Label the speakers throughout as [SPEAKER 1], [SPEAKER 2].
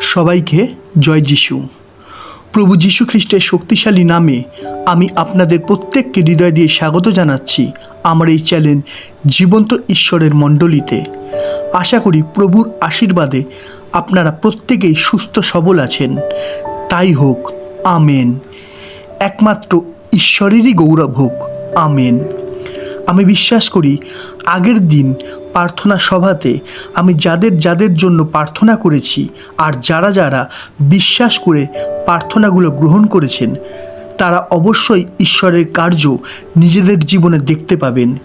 [SPEAKER 1] সবাইকে জয় যিশু। প্রভু যীশু খ্রিস্টের শক্তিশালী নামে আমি আপনাদের প্রত্যেককে হৃদয় দিয়ে স্বাগত জানাচ্ছি আমার এই চ্যানেল জীবন্ত ঈশ্বরের মণ্ডলীতে। আশা করি প্রভুর আশীর্বাদে আপনারা প্রত্যেকেই সুস্থ সবল আছেন। তাই হোক, আমেন। একমাত্র ঈশ্বরেরই গৌরব হোক, আমেন। আমি বিশ্বাস করি আগের দিন প্রার্থনা সভাতে আমি যাদের যাদের জন্য প্রার্থনা করেছি আর যারা যারা বিশ্বাস করে প্রার্থনাগুলো গ্রহণ করেছেন, তারা অবশ্যই ঈশ্বরের কার্য নিজেদের জীবনে দেখতে পাবেন।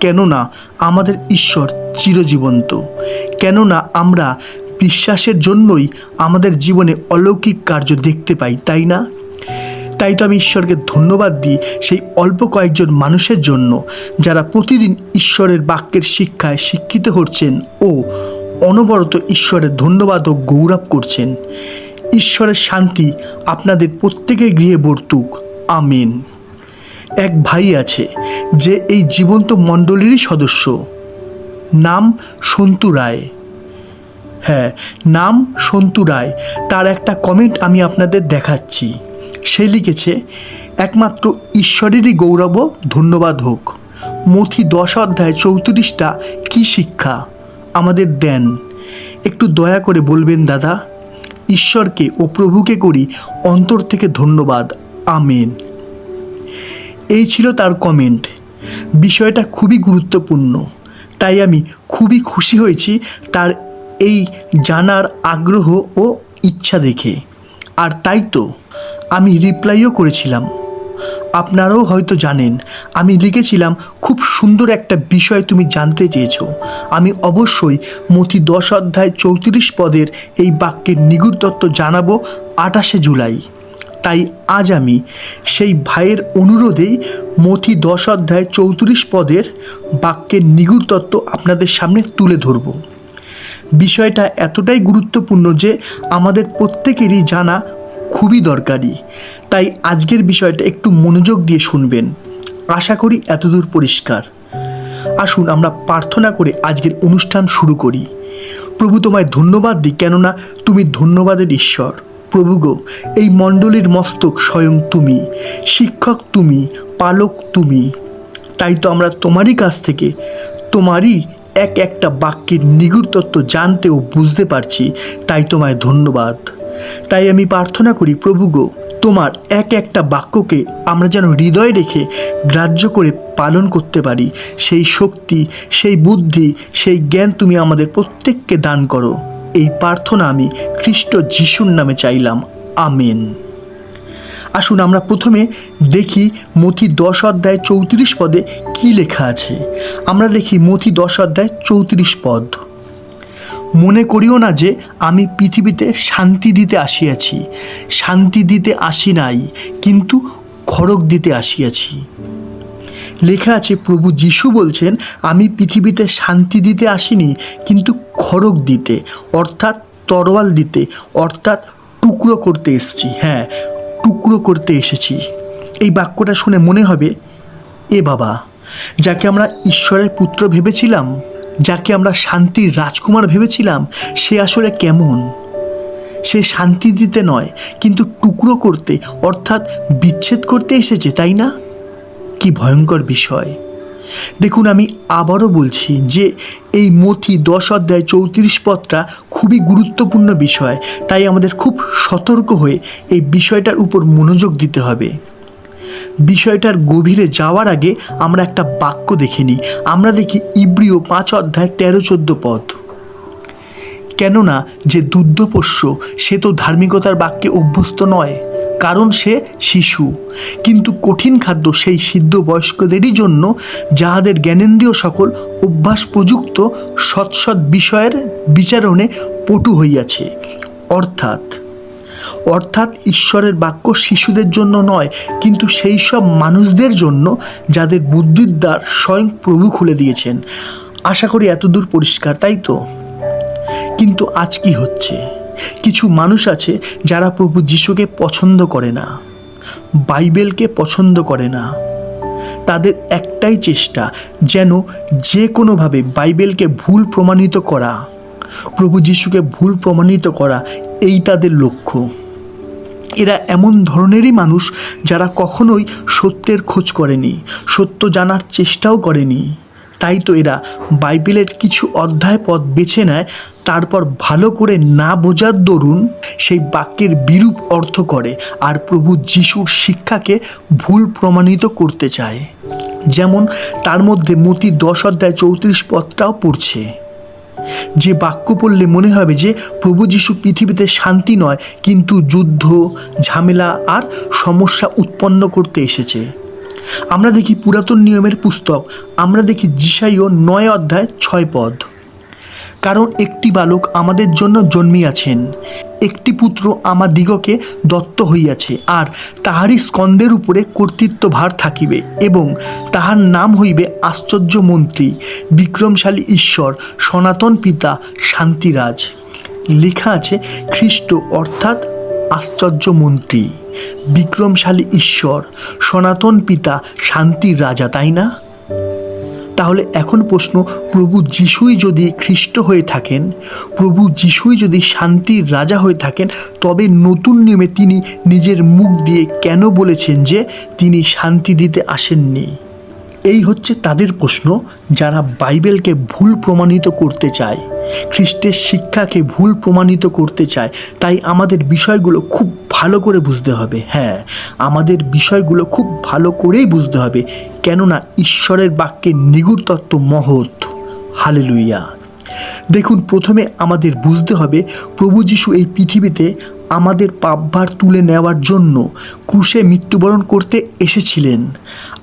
[SPEAKER 1] কেননা আমাদের ঈশ্বর চিরজীবন্ত। কেননা আমরা বিশ্বাসের জন্যই আমাদের জীবনে অলৌকিক কার্য দেখতে পাই, তাই না? তাই তো আমি ঈশ্বরকে ধন্যবাদ দিই সেই অল্প কয়েকজন মানুষের জন্য, যারা প্রতিদিন ঈশ্বরের বাক্যের শিক্ষায় শিক্ষিত হচ্ছেন ও অনবরত ঈশ্বরের ধন্যবাদ ও গৌরব করছেন। ঈশ্বরের শান্তি আপনাদের প্রত্যেকের গৃহে বর্তুক। আমিন। এক ভাই আছে, যে এই জীবন্ত মণ্ডলীরই সদস্য। নাম সন্তু রায়। হ্যাঁ নাম সন্তু রায়। তার একটা কমেন্ট আমি আপনাদের দেখাচ্ছি। সে লিখেছে, একমাত্র ঈশ্বরেরই গৌরব ধন্যবাদ হোক। মথি দশ অধ্যায় চৌত্রিশটা কি শিক্ষা? আমাদের দেন। একটু দয়া করে বলবেন দাদা, ঈশ্বরকে ও প্রভুকে করি অন্তর থেকে ধন্যবাদ। আমেন। এই ছিল তার কমেন্ট বিষয়টা খুবই গুরুত্বপূর্ণ। তাই আমি খুবই খুশি হয়েছি তার এই জানার আগ্রহ ও ইচ্ছা দেখে। আর তাই তো, আমি রিপ্লাইও করেছিলাম। আপনারাও হয়তো জানেন, আমি লিখেছিলাম, খুব সুন্দর একটা বিষয় তুমি জানতে চেয়েছ। আমি অবশ্যই মতি দশ অধ্যায় চৌত্রিশ পদের এই বাক্যের নিগুড় তত্ত্ব জানাব আটাশে জুলাই। তাই আজ আমি সেই ভাইয়ের অনুরোধেই মথি দশ অধ্যায় চৌত্রিশ পদের বাক্যের নিগুড় তত্ত্ব আপনাদের সামনে তুলে ধরব। বিষয়টা এতটাই গুরুত্বপূর্ণ যে আমাদের প্রত্যেকেরই জানা খুবই দরকারি। তাই আজকের বিষয়টা একটু মনোযোগ দিয়ে শুনবেন। আশা করি এতদূর পরিষ্কার। আসুন আমরা প্রার্থনা করে আজকের অনুষ্ঠান শুরু করি। প্রভু তোমায় ধন্যবাদ দিই কেননা তুমি ধন্যবাদের ঈশ্বর। প্রভু গো, এই মণ্ডলীর মস্তক স্বয়ং তুমি, শিক্ষক তুমি, পালক তুমি। তাই তো আমরা তোমারই কাছ থেকে, তোমারই এক একটা বাক্যের নিগুড় তত্ত্ব জানতে ও বুঝতে পারছি, তাই তোমায় ধন্যবাদ। তাই আমি প্রার্থনা করি, প্রভু গো, তোমার এক একটা বাক্যকে আমরা যেন হৃদয় রেখে গ্রাহ্য করে পালন করতে পারি। সেই শক্তি, সেই বুদ্ধি, সেই জ্ঞান তুমি আমাদের প্রত্যেককে দান করো। এই প্রার্থনা আমি খ্রিস্ট যিশুর নামে চাইলাম। আমেন। আসুন আমরা প্রথমে দেখি মথি দশ অধ্যায় চৌত্রিশ পদে কি লেখা আছে। আমরা দেখি মথি দশ অধ্যায় চৌত্রিশ পদ। মনে করিও না যে আমি পৃথিবীতে শান্তি দিতে আসিয়াছি। শান্তি দিতে আসি নাই, কিন্তু খড়গ দিতে আসিয়াছি। লেখা আছে, প্রভু যিশু বলছেন, আমি পৃথিবীতে শান্তি দিতে আসিনি, কিন্তু খড়গ দিতে, অর্থাৎ তরোয়াল দিতে, অর্থাৎ টুকরো করতে এসেছি। হ্যাঁ টুকরো করতে এসেছি। এই বাক্যটা শুনে মনে হবে, এ বাবা, যাকে আমরা ঈশ্বরের পুত্র ভেবেছিলাম, যাকে আমরা শান্তির রাজকুমার ভেবেছিলাম, সে আসলে কেমন? সে শান্তি দিতে নয়, কিন্তু টুকরো করতে, অর্থাৎ বিচ্ছেদ করতে এসেছে, তাই না? কি ভয়ঙ্কর বিষয়। দেখুন, আমি আবারও বলছি যে এই মথি দশ অধ্যায় চৌত্রিশ পদটা খুবই গুরুত্বপূর্ণ বিষয়। তাই আমাদের খুব সতর্ক হয়ে এই বিষয়টার উপর মনোযোগ দিতে হবে। বিষয়টার গভীরে যাওয়ার আগে আমরা একটা বাক্য দেখে নিই। আমরা দেখি ইব্রিয় পাঁচ অধ্যায় তেরো চোদ্দ পদ। কেননা যে দুগ্ধপোষ্য সে তো ধার্মিকতার বাক্যে অভ্যস্ত নয়। কারণ সে শিশু। কিন্তু কঠিন খাদ্য সেই সিদ্ধ বয়স্কদেরই জন্য, যাহাদের জ্ঞানেন্দ্রিয় সকল অভ্যাস প্রযুক্ত সৎসৎ বিষয়ের বিচারণে পটু হইয়াছে। অর্থাৎ অর্থাৎ ঈশ্বরের বাক্য শিশুদের জন্য নয়, কিন্তু সেই সব মানুষদের জন্য যাদের বুদ্ধির দ্বার স্বয়ং প্রভু খুলে দিয়েছেন। আশা করি এতদূর পরিষ্কার, তাই তো? কিন্তু আজ কি হচ্ছে? কিছু মানুষ আছে যারা প্রভু যিশুকে পছন্দ করে না, বাইবেলকে পছন্দ করে না। তাদের একটাই চেষ্টা, যেন যে কোনোভাবে বাইবেলকে ভুল প্রমাণিত করা, প্রভু যিশুকে ভুল প্রমাণিত করা, এই তাদের লক্ষ্য। এরা এমন ধরনেরই মানুষ যারা কখনোই সত্যের খোঁজ করেনি, সত্য জানার চেষ্টাও করেনি। তাই তো এরা বাইবেলের কিছু অধ্যায় পথ বেছে নেয়, তারপর ভালো করে না বোঝার দরুন সেই বাক্যের বিরূপ অর্থ করে আর প্রভু যিশুর শিক্ষাকে ভুল প্রমাণিত করতে চায়। যেমন তার মধ্যে মতি দশ অধ্যায় চৌত্রিশ পদটাও পড়ছে। যে বাক্য পড়লে মনে হবে যে প্রভু যিশু পৃথিবীতে শান্তি নয়, কিন্তু যুদ্ধ, ঝামেলা আর সমস্যা উৎপন্ন করতে এসেছে। আমরা দেখি পুরাতন নিয়মের পুস্তক, আমরা দেখি জিসাইও নয় অধ্যায় ছয় পদ। কারণ একটি বালক আমাদের জন্য জন্মিয়াছেন, একটি পুত্র আমাদিগকে দত্ত হইয়াছে, আর তাহারই স্কন্দের উপরে কর্তৃত্ব ভার থাকিবে এবং তাহার নাম হইবে আশ্চর্য মন্ত্রী, বিক্রমশালী ঈশ্বর, সনাতন পিতা শান্তিরাজ। লেখা আছে খ্রিস্ট অর্থাৎ আশ্চর্য মন্ত্রী। বিক্রমশালী ঈশ্বর, সনাতন পিতা, শান্তির রাজা, তাই না? তাহলে এখন প্রশ্ন, প্রভু যিশুই যদি খ্রিস্ট হয়ে থাকেন, প্রভু যিশুই যদি শান্তির রাজা হয়ে থাকেন, তবে নতুন নিয়মে তিনি নিজের মুখ দিয়ে কেন বলেছেন যে তিনি শান্তি দিতে আসেননি? এই হচ্ছে তাদের প্রশ্ন, যারা বাইবেলকে ভুল প্রমাণিত করতে চায়। খ্রিস্টের শিক্ষাকে ভুল প্রমাণিত করতে চায়, তাই আমাদের বিষয়গুলো খুব ভালো করে বুঝতে হবে। হ্যাঁ আমাদের বিষয়গুলো খুব ভালো করেই বুঝতে হবে, কেননা ঈশ্বরের বাক্যের নিগুড় তত্ত্ব মহৎ। হালেলুইয়া দেখুন, প্রথমে আমাদের বুঝতে হবে প্রভু যিশু এই পৃথিবীতে আমাদের পাপভার তুলে নেওয়ার জন্য ক্রুশে মৃত্যুবরণ করতে এসেছিলেন।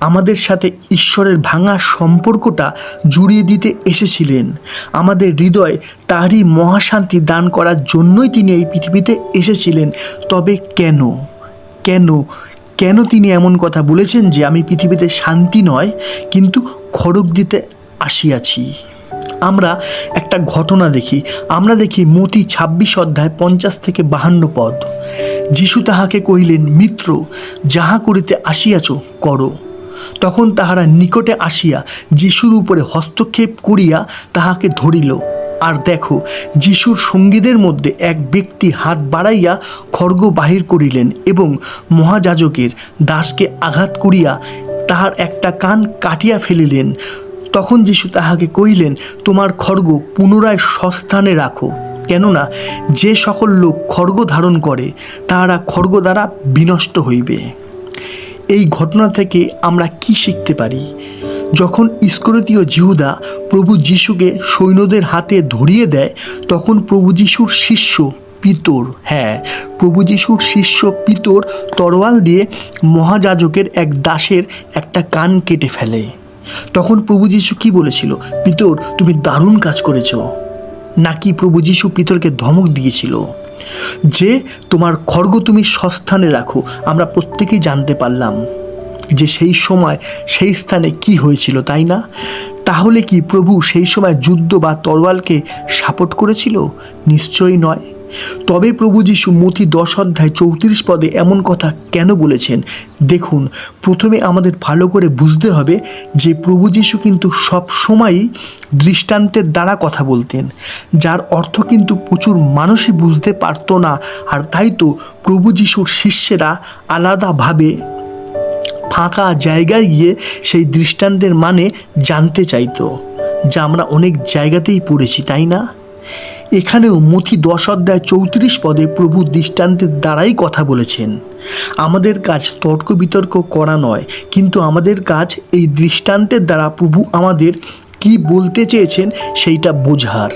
[SPEAKER 1] আমাদের সাথে ঈশ্বরের ভাঙা সম্পর্কটা জুড়িয়ে দিতে এসেছিলেন। আমাদের হৃদয়ে তারই মহাশান্তি দান করার জন্যই তিনি এই পৃথিবীতে এসেছিলেন। তবে কেন? কেন? কেন তিনি এমন কথা বলেছেন যে আমি পৃথিবীতে শান্তি নয়, কিন্তু খড়গ দিতে আসিয়াছি? আমরা একটা ঘটনা দেখি। আমরা দেখি মতি ছাব্বিশ অধ্যায় পঞ্চাশ থেকে বাহান্ন পদ। যিশু তাহাকে কহিলেন, মিত্র, যাহা করিতে আসিয়াছ, করো। তখন তাহারা নিকটে আসিয়া যিশুর উপরে হস্তক্ষেপ করিয়া তাহাকে ধরিল। আর দেখো, যিশুর সঙ্গীদের মধ্যে এক ব্যক্তি হাত বাড়াইয়া খড়গ বাহির করিলেন এবং মহাযাজকের দাসকে আঘাত করিয়া তাহার একটা কান কাটিয়া ফেলিলেন। তখন যিশু তাহাকে কহিলেন, তোমার খড়গ পুনরায় সস্থানে রাখো। কেননা যে সকল লোক খড়গ ধারণ করে, তাহারা খড়গ দ্বারা বিনষ্ট হইবে। এই ঘটনা থেকে আমরা কি শিখতে পারি? যখন ইস্করতীয় জিহুদা প্রভু যিশুকে সৈন্যদের হাতে ধরিয়ে দেয়, তখন প্রভু যিশুর শিষ্য পিতর হ্যাঁ প্রভু যিশুর শিষ্য পিতর তরোয়াল দিয়ে মহাযাজকের এক দাসের একটা কান কেটে ফেলে। তখন প্রভু যিশু কি বলেছিল? পিতর, তুমি দারুণ কাজ করেছ। নাকি প্রভু যিশু পিতরকে ধমক দিয়েছিল? যে, তোমার খড়গ তুমি সস্থানে রাখো, আমরা প্রত্যেকেই জানতে পারলাম যে সেই সময়, সেই স্থানে কি হয়েছিল, তাই না? তাহলে কি প্রভু সেই সময় যুদ্ধ বা তরোয়ালকে সাপোর্ট করেছিল? নিশ্চয়ই নয়। তবে প্রভু যিশু মতি দশ অধ্যায় চৌত্রিশ পদে এমন কথা কেন বলেছেন? দেখুন, প্রথমে আমাদের ভালো করে বুঝতে হবে যে প্রভু যিশু কিন্তু সব সময়ই দৃষ্টান্তের দ্বারা কথা বলতেন। যার অর্থ কিন্তু প্রচুর মানুষই বুঝতে পারতো না, আর তাই তো প্রভু যিশুর শিষ্যেরা আলাদাভাবে ফাঁকা জায়গায় গিয়ে সেই দৃষ্টান্তের মানে জানতে চাইতো। যা আমরা অনেক জায়গাতেই পড়েছি, তাই না? এখানেও মথি দশ অধ্যায় চৌত্রিশ পদে প্রভু দৃষ্টান্তের দ্বারাই কথা বলেছেন। আমাদের কাজ তর্ক বিতর্ক করা নয়, কিন্তু আমাদের কাজ এই দৃষ্টান্তের দ্বারা প্রভু আমাদের কি বলতে চেয়েছেন সেইটা বোঝার।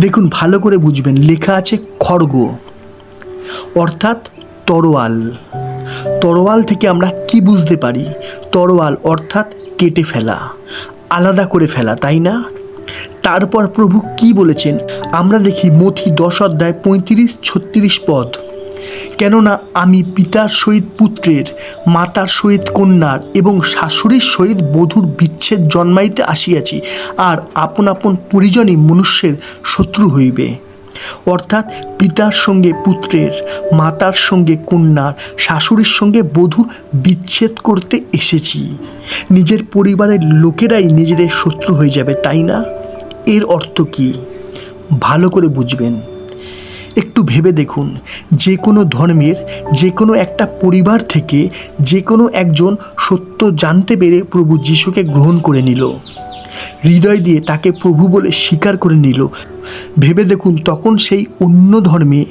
[SPEAKER 1] দেখুন, ভালো করে বুঝবেন, লেখা আছে খড়গ, অর্থাৎ তরোয়াল। তরোয়াল থেকে আমরা কি বুঝতে পারি? তরোয়াল অর্থাৎ কেটে ফেলা, আলাদা করে ফেলা, তাই না? তারপর প্রভু কি বলেছেন? আমরা দেখি মথি দশ অধ্যায় পঁয়ত্রিশ, ছত্রিশ পদ। কেননা আমি পিতার সহিত পুত্রের, মাতার সহিত কন্যার এবং শাশুড়ির সহিত বধূর বিচ্ছেদ জন্মাইতে আসিয়াছি, আর আপন আপন পরিজনই মনুষ্যের শত্রু হইবে। অর্থাৎ পিতার সঙ্গে পুত্রের, মাতার সঙ্গে কন্যার, শাশুড়ির সঙ্গে বধূর বিচ্ছেদ করতে এসেছি। নিজের পরিবারের লোকেরাই নিজেদের শত্রু হয়ে যাবে, তাই না? এর অর্থ কী? ভালো করে বুঝবেন। একটু ভেবে দেখুন, যে কোনো ধর্মের, যে কোনো একটা পরিবার থেকে যে কোনো একজন সত্য জানতে পেরে প্রভু যিশুকে গ্রহণ করে নিল। হৃদয় দিয়ে তাকে প্রভু বলে স্বীকার করে নিল। ভেবে দেখুন, তখন সেই অন্য ধর্মে,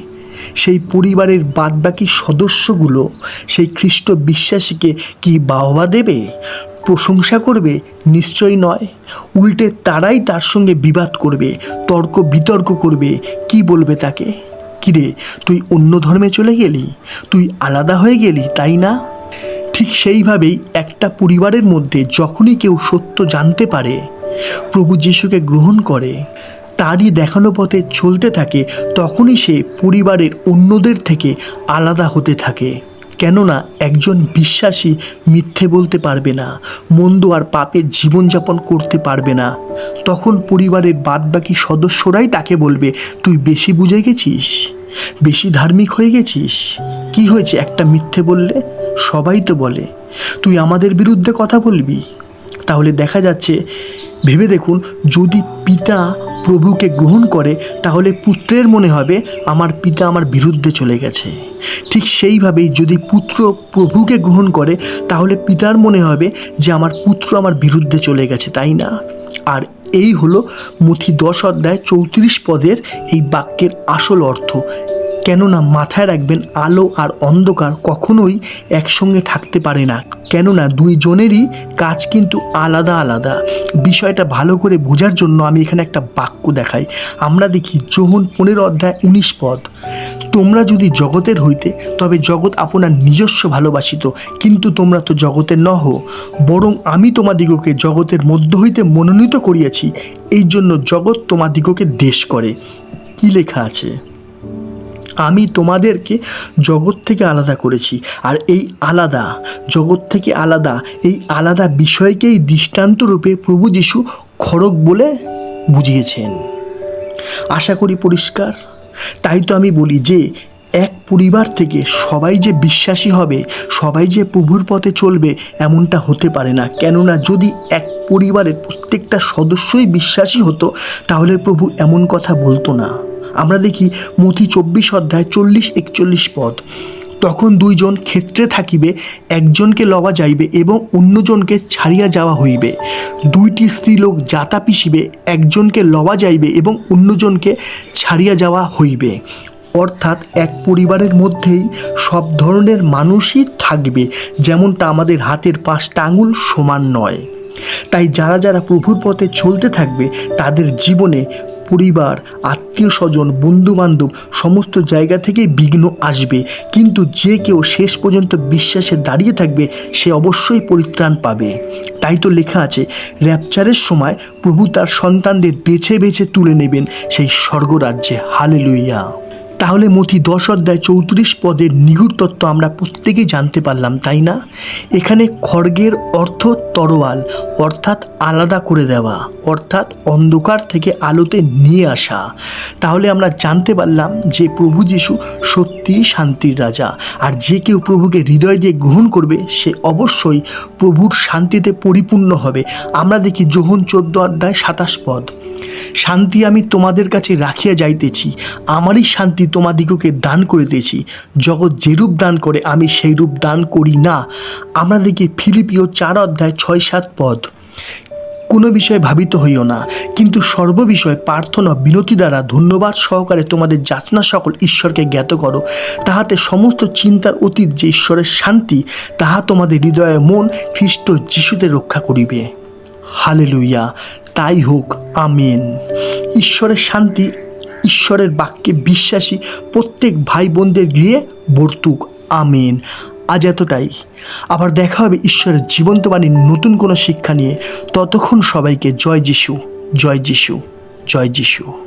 [SPEAKER 1] সেই পরিবারের বাদবাকি সদস্যগুলো, সেই খ্রিস্ট বিশ্বাসীকে কি বাহবা দেবে? প্রশংসা করবে নিশ্চয় নয়। উল্টে তারাই তার সঙ্গে বিবাদ করবে, তর্ক বিতর্ক করবে, কি বলবে তাকে? কিরে, তুই অন্য ধর্মে চলে গেলি? তুই আলাদা হয়ে গেলি, তাই না? ঠিক সেইভাবেই একটা পরিবারের মধ্যে যখনই কেউ সত্য জানতে পারে, প্রভু যিশুকে গ্রহণ করে, তারই দেখানো পথে চলতে থাকে, তখনই সে পরিবারের অন্যদের থেকে আলাদা হতে থাকে। কেননা একজন বিশ্বাসী মিথ্যে বলতে পারবে না, মন্দ আর পাপে জীবনযাপন করতে পারবে না। তখন পরিবারের বাদবাকি সদস্যরাই তাকে বলবে, তুই বেশি বুঝে গেছিস? বেশি ধার্মিক হয়ে গেছিস? কি হয়েছে, একটা মিথ্যে বললে? সবাই তো বলে, তুই আমাদের বিরুদ্ধে কথা বলবি? তাহলে দেখা যাচ্ছে, ভেবে দেখুন, যদি পিতা প্রভুকে গ্রহণ করে, তাহলে পুত্রের মনে হবে আমার পিতা আমার বিরুদ্ধে চলে গেছে। ঠিক সেইভাবেই যদি পুত্র প্রভুকে গ্রহণ করে, তাহলে পিতার মনে হবে যে আমার পুত্র আমার বিরুদ্ধে চলে গেছে, তাই না? আর এই হলো মুথি দশ অধ্যায় চৌত্রিশ পদের এই বাক্যের আসল অর্থ। কেননা মাথায় রাখবেন আলো আর অন্ধকার কখনোই একসঙ্গে থাকতে পারে না। কেননা দুইজনেরই কাজ কিন্তু আলাদা আলাদা। বিষয়টা ভালো করে বোঝার জন্য আমি এখানে একটা বাক্য দেখাই। আমরা দেখি যোহন পনেরো অধ্যায় উনিশ পদ। তোমরা যদি জগতের হইতে, তবে জগৎ আপনার নিজস্ব ভালোবাসিত, কিন্তু তোমরা তো জগতের নহ। বরং আমি তোমাদিগকে জগতের মধ্য হইতে মনোনীত করিয়াছি এই জন্য জগৎ তোমাদিগকে দেশ করে। কি লেখা আছে? আমি তোমাদেরকে জগৎ থেকে আলাদা করেছি। আর এই আলাদা, জগৎ থেকে আলাদা, এই আলাদা বিষয়কেই দৃষ্টান্তরূপে প্রভু যিশু খড়গ বলে বুঝিয়েছেন। আশা করি পরিষ্কার। তাই তো আমি বলি যে, এক পরিবার থেকে সবাই যে বিশ্বাসী হবে, সবাই যে প্রভুর পথে চলবে, এমনটা হতে পারে না। কেননা যদি এক পরিবারের প্রত্যেকটা সদস্যই বিশ্বাসী হতো, তাহলে প্রভু এমন কথা বলতো না। আমরা দেখি মথি চব্বিশ অধ্যায় চল্লিশ একচল্লিশ পদ। তখন দুইজন ক্ষেত্রে থাকিবে, একজনকে লওয়া যাইবে এবং অন্যজনকে ছাড়িয়া যাওয়া হইবে। দুইটি স্ত্রীলোক যাতা পিসিবে, একজনকে লওয়া যাইবে এবং অন্যজনকে ছাড়িয়া যাওয়া হইবে। অর্থাৎ এক পরিবারের মধ্যেই সব ধরনের মানুষই থাকবে, যেমনটা আমাদের হাতের পাঁচটা আঙুল সমান নয়। তাই যারা যারা প্রভুর পথে চলতে থাকবে, তাদের জীবনে পরিবার, আত্মীয় স্বজন, বন্ধুবান্ধব সমস্ত জায়গা থেকে বিঘ্ন আসবে। কিন্তু যে কেউ শেষ পর্যন্ত বিশ্বাসে দাঁড়িয়ে থাকবে, সে অবশ্যই পরিত্রাণ পাবে। তাই তো লেখা আছে, র্যাপচারের সময় প্রভু তার সন্তানদের বেছে বেছে তুলে নেবেন সেই স্বর্গরাজ্যে। হালে লুইয়া তাহলে মতি দশ অধ্যায় চৌত্রিশ পদের নিগুড় তত্ত্ব আমরা প্রত্যেকেই জানতে পারলাম, তাই না? এখানে খড়গের অর্থ তরোয়াল, অর্থাৎ আলাদা করে দেওয়া, অর্থাৎ অন্ধকার থেকে আলোতে নিয়ে আসা। তাহলে আমরা জানতে পারলাম যে প্রভু যিশু সত্যিই শান্তির রাজা, আর যে কেউ প্রভুকে হৃদয় দিয়ে গ্রহণ করবে, সে অবশ্যই প্রভুর শান্তিতে পরিপূর্ণ হবে। আমরা দেখি যোহন চোদ্দ অধ্যায় সাতাশ পদ, শান্তি আমি তোমাদের কাছে রাখিয়া যাইতেছি, আমারই শান্তি তোমাদিগকে দান করিতেছি জগৎ যেরূপ দান করে, আমি সেই রূপ দান করি না। দেখি ফিলিপিও চার অধ্যায় ছয় সাত পদ। কোনো বিষয়ে ভাবিত হইও না, কিন্তু সর্ববিষয়ে প্রার্থনা, বিনতি দ্বারা ধন্যবাদ সহকারে তোমাদের যাচনা সকল ঈশ্বরকে জ্ঞাত করো। তাহাতে সমস্ত চিন্তার অতীত যে ঈশ্বরের শান্তি, তাহা তোমাদের হৃদয়ে মন খ্রিস্ট যিশুতে রক্ষা করিবে। হালেলুইয়া তাই হোক, আমেন। ঈশ্বরের শান্তি ঈশ্বরের বাক্যে বিশ্বাসী প্রত্যেক ভাই বোনদের গৃহে বর্তুক। আমেন। আজ এতটাই। আবার দেখা হবে ঈশ্বরের জীবন্তবাণীর নতুন কোনো শিক্ষা নিয়ে। ততক্ষণ সবাইকে জয় যিশু জয় যিশু জয় যিশু।